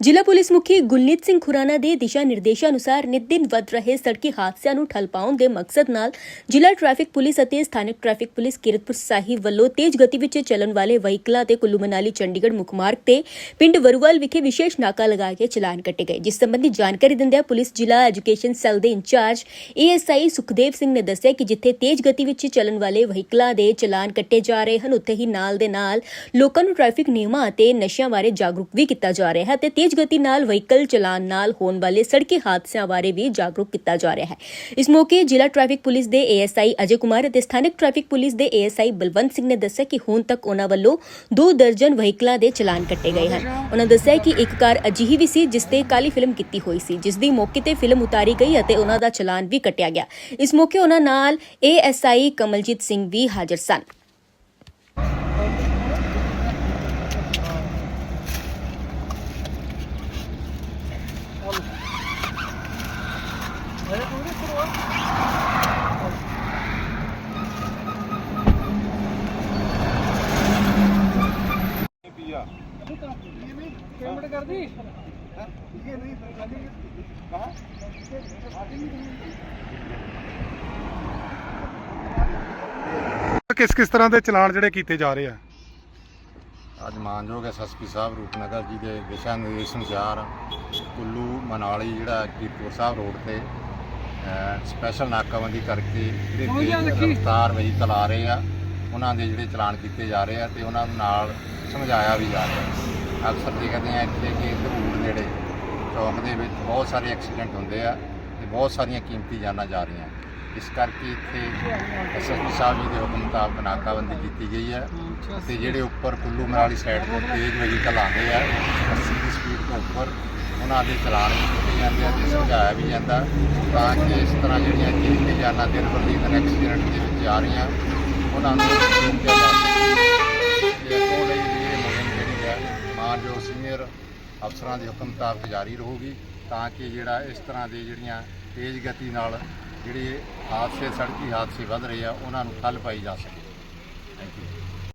ਜ਼ਿਲ੍ਹਾ ਪੁਲਿਸ ਮੁਖੀ ਗੁਲਨੀਤ ਸਿੰਘ ਖੁਰਾਨਾ ਦੇ ਦਿਸ਼ਾ ਨਿਰਦੇਸ਼ਾਂ ਅਨੁਸਾਰ ਨਿਤ ਦਿਨ ਵੱਧ ਰਹੇ ਸੜਕੀ ਹਾਦਸਿਆਂ ਨੂੰ ਠੱਲ ਪਾਉਣ ਦੇ ਮਕਸਦ ਨਾਲ ਜ਼ਿਲ੍ਹਾ ਟ੍ਰੈਫਿਕ ਪੁਲਿਸ ਅਤੇ ਸਥਾਨਕ ਟ੍ਰੈਫਿਕ ਪੁਲਿਸ ਕਿਰਤਪੁਰ ਸਾਹਿਬ ਵੱਲੋਂ ਤੇਜ਼ ਗਤੀ ਵਿੱਚ ਚੱਲਣ ਵਾਲੇ ਵਹੀਕਲਾਂ ਤੇ ਕੁੱਲੂ ਮਨਾਲੀ, ਚੰਡੀਗੜ੍ਹ ਮੁੱਖ ਮਾਰਗ ਤੇ ਪਿੰਡ ਵਰੂਵਾਲ ਵਿਖੇ ਵਿਸ਼ੇਸ਼ ਨਾਕਾ ਲਗਾ ਕੇ ਚਲਾਨ ਕੱਟੇ ਗਏ, ਜਿਸ ਸੰਬੰਧੀ ਜਾਣਕਾਰੀ ਦਿੰਦਿਆਂ ਪੁਲਿਸ ਜ਼ਿਲ੍ਹਾ ਐਜੂਕੇਸ਼ਨ ਸੈੱਲ ਦੇ in charge ASI Sukhdev Singh ਨੇ ਦੱਸਿਆ ਕਿ ਜਿੱਥੇ ਤੇਜ਼ ਗਤੀ ਵਿੱਚ ਚੱਲਣ ਵਾਲੇ ਵਹੀਕਲਾਂ ਦੇ ਚਲਾਨ ਕੱਟੇ ਜਾ ਰਹੇ ਹਨ, ਉੱਥੇ ਹੀ ਨਾਲ ਦੇ ਨਾਲ ਲੋਕਾਂ ਨੂੰ ਟ੍ਰੈਫਿਕ ਨਿਯਮਾਂ ਅਤੇ ਨਸ਼ਿਆਂ ਬਾਰੇ ਜਾਗਰੂਕ ਵੀ ਕੀਤਾ ਜਾ ਰਿਹਾ ਹੈ ਤੇ ਤੇਜ਼ ਗਤੀ ਨਾਲ ਵਹੀਕਲ ਚਲਾਨ ਨਾਲ ਹੋਣ ਵਾਲੇ ਸੜਕੀ ਹਾਦਸਿਆਂ ਬਾਰੇ ਵੀ ਜਾਗਰੂਕ ਕੀਤਾ ਜਾ ਰਿਹਾ ਹੈ। ਇਸ ਮੌਕੇ ਜ਼ਿਲ੍ਹਾ ਟ੍ਰੈਫਿਕ ਪੁਲਿਸ ਦੇ ਏਐਸਆਈ ਅਜੇ ਕੁਮਾਰ ਅਤੇ ਸਥਾਨਕ ਟ੍ਰੈਫਿਕ ਪੁਲਿਸ ਦੇ ਏਐਸਆਈ ਬਲਵੰਤ ਸਿੰਘ ਨੇ ਦੱਸਿਆ ਕਿ ਹੁਣ ਤੱਕ ਉਹਨਾਂ ਵੱਲੋਂ ਦੋ ਦਰਜਨ ਵਹੀਕਲਾਂ ਦੇ ਚਲਾਨ ਕੱਟੇ ਗਏ ਹਨ। ਉਹਨਾਂ ਦੱਸਿਆ ਕਿ ਇੱਕ ਕਾਰ ਅਜਿਹੀ ਵੀ ਸੀ ਜਿਸ ਤੇ ਕਾਲੀ ਫਿਲਮ ਕੀਤੀ ਹੋਈ ਸੀ, ਜਿਸ ਦੀ ਮੌਕੇ ਤੇ ਫਿਲਮ ਉਤਾਰੀ ਗਈ ਅਤੇ ਉਹਨਾਂ ਦਾ ਚਲਾਨ ਵੀ ਕੱਟਿਆ ਗਿਆ। ਇਸ ਮੌਕੇ ਉਹਨਾਂ ਨਾਲ ਏਐਸਆਈ ਕਮਲਜੀਤ ਸਿੰਘ ਵੀ ਹਾਜ਼ਰ ਸਨ। ਪੇਮੈਂਟ ਕਰ ਦੀ ਕਿਸ ਕਿਸ ਤਰ੍ਹਾਂ ਦੇ ਚਲਾਨ ਜਿਹੜੇ ਕੀਤੇ ਜਾ ਰਹੇ ਆ? ਅੱਜ ਮਾਨਯੋਗ ਐਸਐਸਪੀ ਸਾਹਿਬ ਰੂਪਨਗਰ ਜੀ ਦੇ ਦਿਸ਼ਾ ਨਿਰਦੇਸ਼ ਅਨੁਸਾਰ ਕੁੱਲੂ, ਮਨਾਲੀ ਜਿਹੜਾ ਕੀਰਤਪੁਰ ਸਾਹਿਬ ਰੋਡ ਤੇ ਸਪੈਸ਼ਲ ਨਾਕਾਬੰਦੀ ਕਰਕੇ ਜਿਹੜੇ। ਰਫ਼ਤਾਰ ਵਹੀਕਲ ਆ ਰਹੇ ਆ। ਉਹਨਾਂ ਦੇ ਜਿਹੜੇ ਚਲਾਨ ਕੀਤੇ ਜਾ ਰਹੇ ਆ ਤੇ ਉਹਨਾਂ ਨੂੰ ਨਾਲ ਸਮਝਾਇਆ ਵੀ ਜਾ ਰਿਹਾ ਅਕਸਰ ਦੇਖਦੇ ਆ ਇੱਥੇ ਕਿ ਧੂੜ ਨੇੜੇ ਚੌਕ ਦੇ ਵਿੱਚ ਬਹੁਤ ਸਾਰੇ ਐਕਸੀਡੈਂਟ ਹੁੰਦੇ ਆ ਤੇ ਬਹੁਤ ਸਾਰੀਆਂ ਕੀਮਤੀ ਜਾਨਾਂ ਜਾ ਰਹੀਆਂ ਇਸ ਕਰਕੇ ਇੱਥੇ ਐਸਐਸਪੀ ਸਾਹਿਬ ਜੀ ਦੇ ਹੁਕਮ ਮੁਤਾਬਕ ਨਾਕਾਬੰਦੀ ਕੀਤੀ ਗਈ ਹੈ ਤੇ ਜਿਹੜੇ ਉੱਪਰ ਕੁੱਲੂ ਮਨਾਲੀ ਸਾਈਡ ਤੋਂ ਤੇਜ਼ ਵਹੀਕਲ ਆਉਂਦੇ ਆ 80 ਦੀ ਸਪੀਡ ਤੋਂ ਉੱਪਰ ਉਹਨਾਂ ਦੇ ਚਲਾਨ ਵੀ ਕੀਤੇ ਜਾਂਦੇ ਆ ਤੇ ਸਮਝਾਇਆ ਵੀ ਜਾਂਦਾ ਤਾਂ ਕਿ ਇਸ ਤਰ੍ਹਾਂ ਜਿਹੜੀਆਂ ਕੀਮਤੀ ਜਾਨਾਂ ਦਿਨ ਪਰ ਦਿਨ ਐਕਸੀਡੈਂਟ ਦੇ ਵਿੱਚ ਆ ਰਹੀਆਂ, ਉਹਨਾਂ ਨੂੰ ਰੋਕਿਆ ਜਾ ਸਕੇ ਤੇ ਅੱਗੋਂ ਇਹ ਮੁਹਿੰਮ ਜਿਹੜੀ ਹੈ ਮਾਨਯੋਗ ਸੀਨੀਅਰ ਅਫਸਰਾਂ ਦੇ ਹੁਕਮ ਮੁਤਾਬਕ ਜਾਰੀ ਰਹੂਗੀ ਤਾਂ ਕਿ ਜਿਹੜਾ ਇਸ ਤਰ੍ਹਾਂ ਦੇ ਜਿਹੜੀਆਂ ਤੇਜ਼ ਗਤੀ ਨਾਲ ਜਿਹੜੇ ਹਾਦਸੇ, ਸੜਕੀ ਹਾਦਸੇ ਵੱਧ ਰਹੇ ਆ, ਉਹਨਾਂ ਨੂੰ ਠੱਲ ਪਾਈ ਜਾ ਸਕੇ। Thank you